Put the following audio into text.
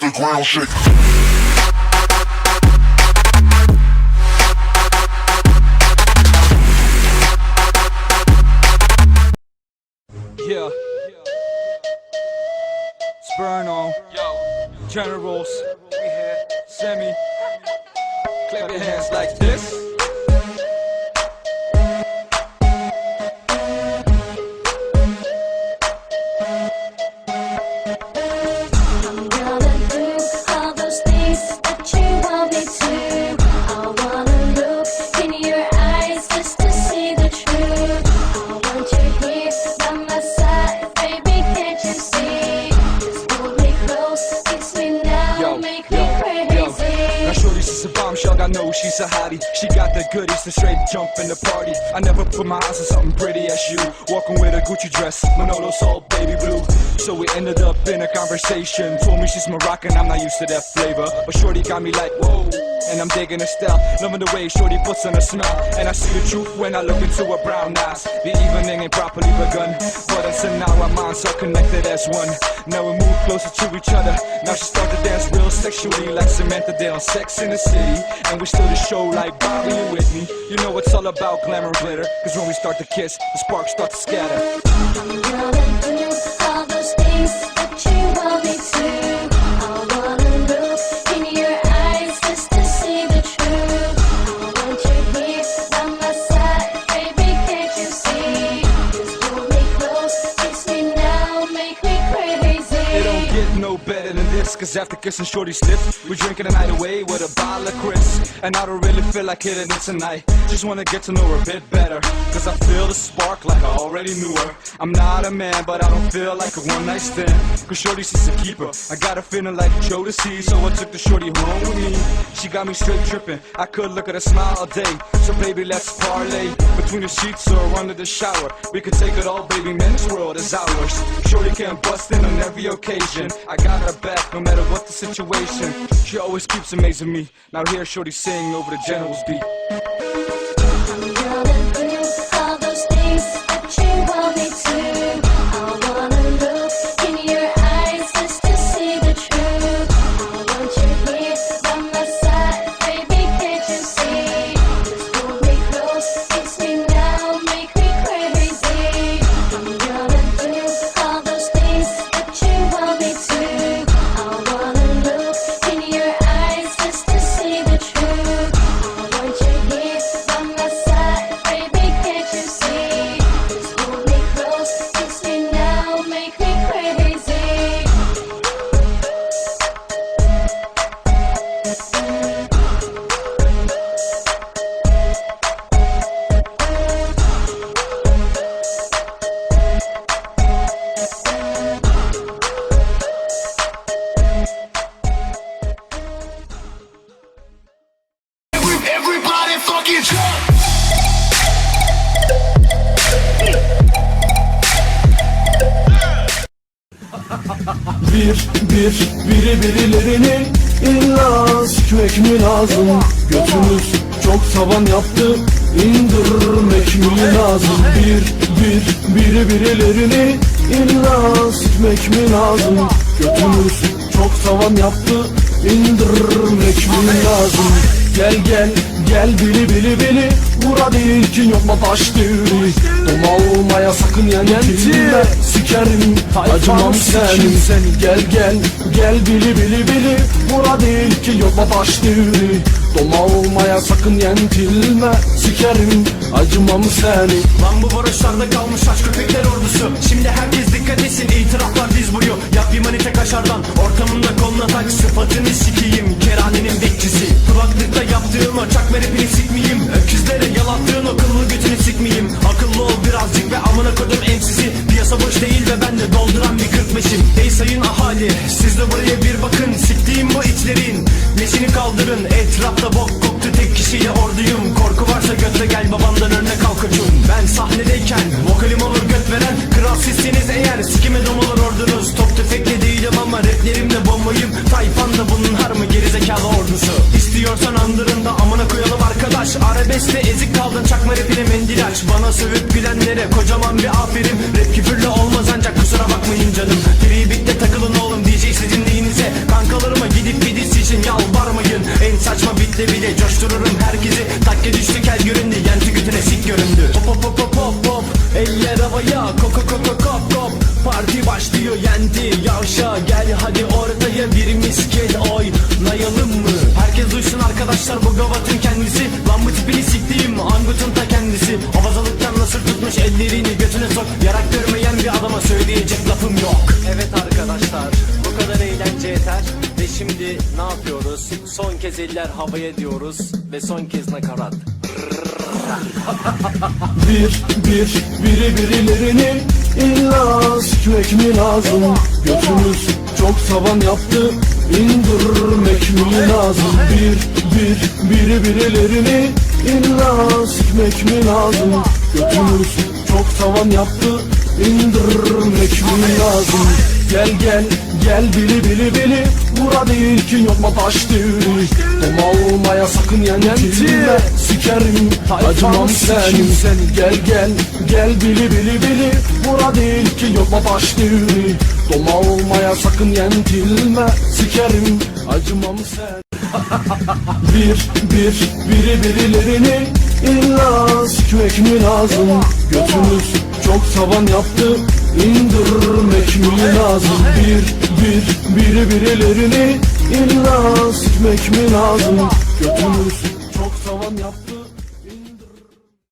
the ground shake. Yeah. Sperno. Generals. We here. Semi. Clap your hands like this. I know she's a hottie. She got the goodies to straight jump in the party. I never put my eyes on something pretty as you. Walking with a Gucci dress, Manolo soul, baby blue. So we ended up in a conversation. Told me she's Moroccan, I'm not used to that flavor. But shorty got me like, whoa and I'm digging her style, loving the way shorty puts on a smile. And I see the truth when I look into her brown eyes. The evening ain't properly begun But until now our minds are connected as one. Now we move closer to each other. Now she start to dance real sexually Like Samantha on Sex in the City. And we still the show like Bobby and Whitney. You know it's all about glamour glitter Cause when we start to kiss, the sparks start to scatter Cause after kissing shorty's lips We're drinking the night away with a bottle of Chris. And I don't really feel like hitting it tonight. Just wanna get to know her a bit better. Cause I feel the spark like I already knew her. I'm not a man but I don't feel like a one night stand. Cause shorty she's a keeper. I got a feeling like Joe to see So I took the shorty home with me. She got me straight tripping. I could look at her smile all day. So baby let's parlay Between the sheets or under the shower. We could take it all baby man this world is ours. Shorty can bust in on every occasion. I got her back no matter what the situation She always keeps amazing me. Now hear Shorty sing over the general's beat Bir, bir, biri birilerini illa sikmek mi lazım Götümüz çok tavan yaptı indirmek mi lazım Bir, bir, biri birilerini illa sikmek mi lazım Götümüz çok tavan yaptı indirmek mi lazım Gel gel gel bili bili bili. Bura değil ki yok mu taş devri Doma olmaya sakın yentilme Sikerim acımam senin. seni. Gel gel gel bili bili bili. Bura değil ki yok mu taş devri Doma olmaya sakın yentilme. Sikerim acımam seni Lan bu varoşlarda kalmış aç köpekler ordusu. Şimdi herkes etsin itiraflar diz boyu. Yap bir manite kaşardan. Ortamında koluna tak. Sıfatını sikiyim keranenin bekçisi. Kulaklıkta yaptığım o çakma rapini sikmeyeyim. Öküzlere yalattığın o kıllı götünü sikmeyeyim. Akıllı ol birazcık ve amına kodum emsizi Piyasa boş değil ve ben de dolduran bir kırkmışım Ey sayın ahali siz de buraya kaldırın Etrafta bok koktu tek kişiyle orduyum. Korku varsa götle gel babandan örnek al koçum. Ben sahnedeyken vokalim olur göt veren Kral sizsiniz eğer. Sikime domalar ordunuz Top tüfekle değilim ama raplerimle bombayım. Tayfan da bunun har mı gerizekalı ordusu. İstiyorsan andırın da amına koyalım arkadaş. Arabeste ezik kaldın çakma rapine mendil aç. Bana sövüp gülenlere kocaman bir aferin Seste bile coştururum herkesi. Takke düştü kel göründü. Yenti götüne sik göründü. Hop hop hop hop hop hop. Eller havaya koko koko kop kop Parti başlıyor yendi Yavşa. Gel hadi ortaya bir misket oynayalım mı? Herkes duysun arkadaşlar bu gavatın kendi kez eller havaya diyoruz Ve son kez nakarat. Bir, bir, biri birilerini illa sikmek mi lazım? Götümüz çok tavan yaptı indirmek mi lazım? Bir, bir, biri birilerini illa sikmek mi lazım? Götümüz çok tavan yaptı indirmek mi lazım? Gel gel gel bili bili bili Bura değil ki yokma taş devri Dom almaya sakın yentilme Sikerim acımam senin. Gel gel gel bili bili bili. Bura değil ki yokma taş devri Dom almaya sakın yentilme Sikerim acımam sen bir, bir, biri birilerini illa sikmek mi lazım Götümüz çok tavan yaptı indirmek mi lazım Bir, bir, biri birilerini illa sikmek mi lazım Götümüz çok tavan yaptı